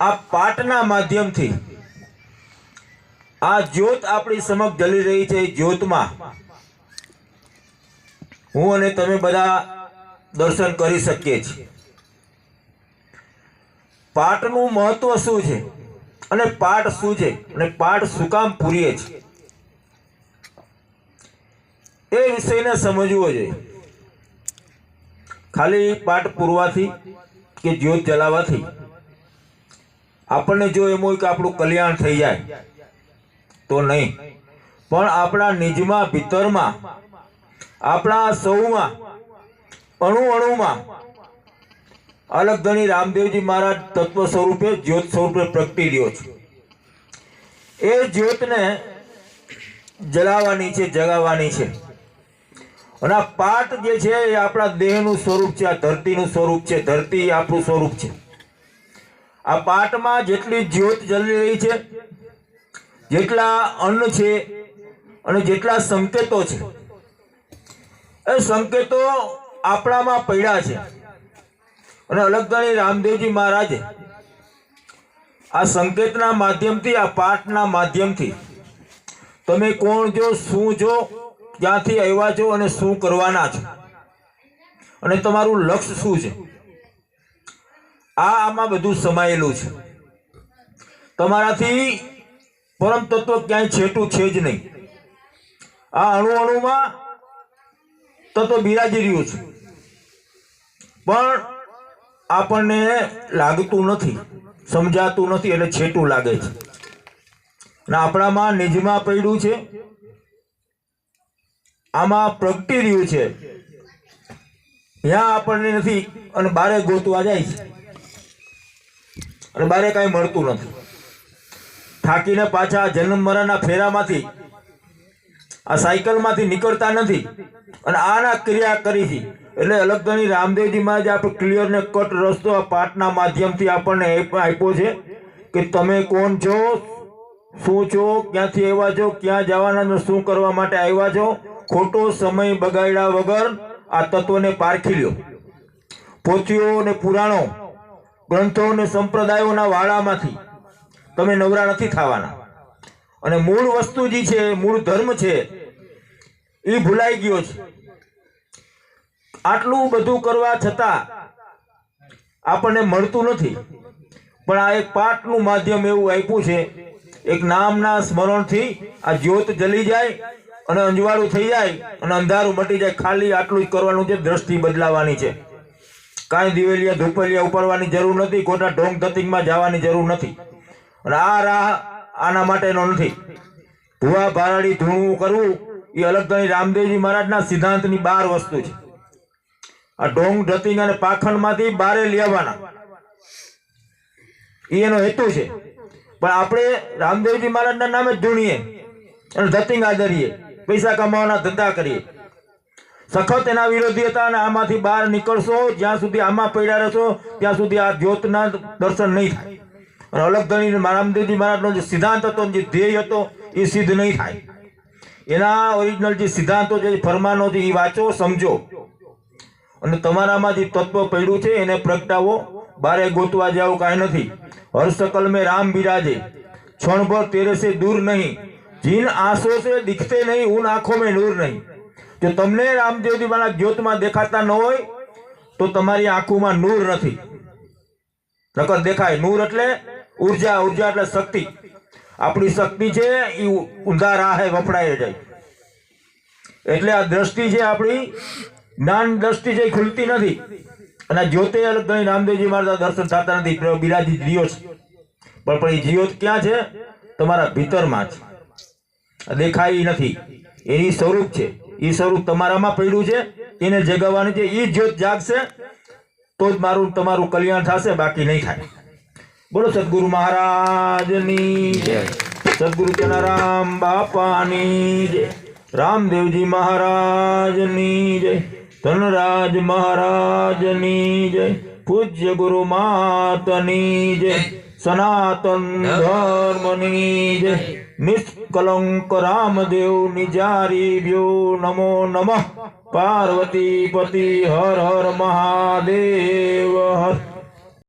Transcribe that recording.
આ પાઠના માધ્યમથી આ જ્યોત આપણી સમક્ષ જલી રહી છે જ્યોતમાં. હું અને તમે બધા દર્શન કરી શકીએ છીએ. પાઠનું મહત્વ શું છે? અને પાઠ શું છે? અને પાઠ શું કામ પૂરીએ છે? એ વિષયને સમજવો જોઈએ. ખાલી પાઠ પૂરવાથી કે જ્યોત જલાવવાથી આપણને જો એમ હોય કે આપણું કલ્યાણ થઈ જાય, તો નહીં. પણ આપણા નિજમાં, ભીતરમાં, આપણા સૌમાં અણુ અણુમાં અલગ ધણી રામદેવજી મહારાજ તત્વ સ્વરૂપે, જ્યોત સ્વરૂપે પ્રગટી રહ્યો છે. એ જ્યોતને જલાવવાની છે, જગાવવાની છે. અને આ પાઠ જે છે એ આપણા દેહનું સ્વરૂપ છે, આ ધરતીનું સ્વરૂપ છે, ધરતી આપણું સ્વરૂપ છે. આ પાટમાં જેટલી જ્યોત જલી રહી છે, જેટલા અન્ન છે અને જેટલા સંકેતો છે, એ સંકેતો આપણામાં પડ્યા છે. અને અલગધણી રામદેવજી મહારાજે આ સંકેતના માધ્યમથી, આ પાઠના માધ્યમથી તમે કોણ જો શું જો ક્યાંથી આવ્યા છો અને શું કરવાના છો? અને તમારું લક્ષ્ય શું છે? આ આમાં બધું સમાયેલું છે. તમારાથી પરમ તત્વ ક્યાંય છેટું છે જ નહીં. આ અણુ અણુમાં તત્વ બિરાજી રહ્યું છે. પણ આપણને લાગતું નથી, સમજાતું નથી એટલે છેટું લાગે છે. અને આપણામાં નિજમાં પડ્યું છે. આમાં પ્રગટી રહ્યું છે. ત્યાં આપણને નથી અને બારે ગોતવા જાય છે. અને બારે કાંઈ મળતું નથી. થાકીને પાછા જન્મ મરણના ફેરામાંથી, આ સાયકલમાંથી નીકળતા નથી. અને આના ક્રિયા કરી છે. એટલે અલગધણી રામદેવજી મહારાજ આપણે ક્લિયર ને કટ રસ્તો આ પાઠના માધ્યમથી આપણને આપ- આપ્યો છે કે તમે કોણ છો, શું છો, ક્યાંથી આવ્યા છો, ક્યાં જવાના ને શું કરવા માટે આવ્યા છો, ખોટો સમય બગાડ્યા વગર આ તત્વને પારખી લ્યો. પોથીઓ અને પુરાણો ગ્રંથો અને સંપ્રદાયોના વાળામાંથી. તમે નવરા નથી થવાના. અને મૂળ વસ્તુ જે છે, મૂળ ધર્મ છે, એ ભૂલાઈ ગયો છે. આટલું બધું કરવા છતાં આપણને મળતું નથી. પણ આ એક પાઠનું માધ્યમ એવું આપ્યું છે, એક નામના સ્મરણથી આ જ્યોત જલી જાય અને અંજવાળું થઈ જાય અને અંધારું મટી જાય. ખાલી આટલું જ કરવાનું છે, દ્રષ્ટિ બદલાવાની છે. કાંઈ દિવેલિયા, ધૂપલિયા ઉપાડવાની જરૂર નથી, કોઈના ઢોંગ ધતિંગમાં જવાની જરૂર નથી. અને આ રાહ આના માટેનો નથી. ભૂવા ભારાડી ધૂણવું કરવું, એ અલગ ગણી રામદેવજી મહારાજના સિદ્ધાંતની બાર વસ્તુ છે. આ ઢોંગ ધતિંગ અને પાખંડમાંથી બારે લેવાના એ એનો હેતુ છે. પણ આપણે રામદેવજી મહારાજના નામે જ ધૂણીએ અને ધતિંગ આદરીએ, પૈસા કમાવાના ધંધા કરીએ. સખત એના વિરોધી હતા અને આમાંથી બહાર નીકળશો, જ્યાં સુધી આમાં પડ્યા રહેશો, ત્યાં સુધી આ જ્યોતના દર્શન નહીં થાય. અને અલગ ધણી રામદેવજી મહારાજનો જે સિદ્ધાંત હતો, જે ધ્યેય હતો, એ સિદ્ધ નહીં થાય. એના ઓરિજિનલ જે સિદ્ધાંતો જે ફરમાનો છે, એ વાંચો, સમજો. અને તમારામાં જે તત્વ પડ્યું છે, એને પ્રગટાવો. બારે ગોતવા જાવ કાંઈ નથી. હરસકલ મેં રામ બિરાજે. ક્ષણભર તેરેસે દૂર નહીં. જીન આંસો છે, દિખતે નહીં ઉન આંખો મેં નૂર નહીં. કે તમને રામદેવજી મારા જ્યોતમાં દેખાતા ન હોય, તો તમારી આંખોમાં નૂર નથી. નકર દેખાય, નૂર એટલે ઊર્જા ઊર્જા એટલે શક્તિ. આપણી શક્તિ છે એ ઊંધા રાહે વપરાય જાય. એટલે આ દ્રષ્ટિ છે આપણી, જ્ઞાન દ્રષ્ટિ છે ખુલતી નથી. અને જ્યોતે અલગ રામદેવજી મારા દર્શન થતા નથી બિરાજી જીઓ છે. પણ પણ એ જ્યોત ક્યાં છે? તમારા ભીતરમાં છે. દેખાય નથી. એની સ્વરૂપ છે. એ સ્વરૂપ તમારામાં પડ્યું છે, એને જગાવવાનું છે એ જ્યોત જાગશે, તો જ મારું તમારું કલ્યાણ થશે, બાકી નહીં થાય. બોલો સદગુરુ મહારાજની સદગુરુ રામ બાપાની જય. રામદેવજી મહારાજની જય. ધનરાજ મહારાજની જય. પૂજ્ય ગુરુ માતની જય. સનાતન ધર્મની જય. નિષ્કલંક રામદેવ નિજારી વ્યો નમો નમઃ. પાર્વતી પતિ હર હર મહાદેવ હર.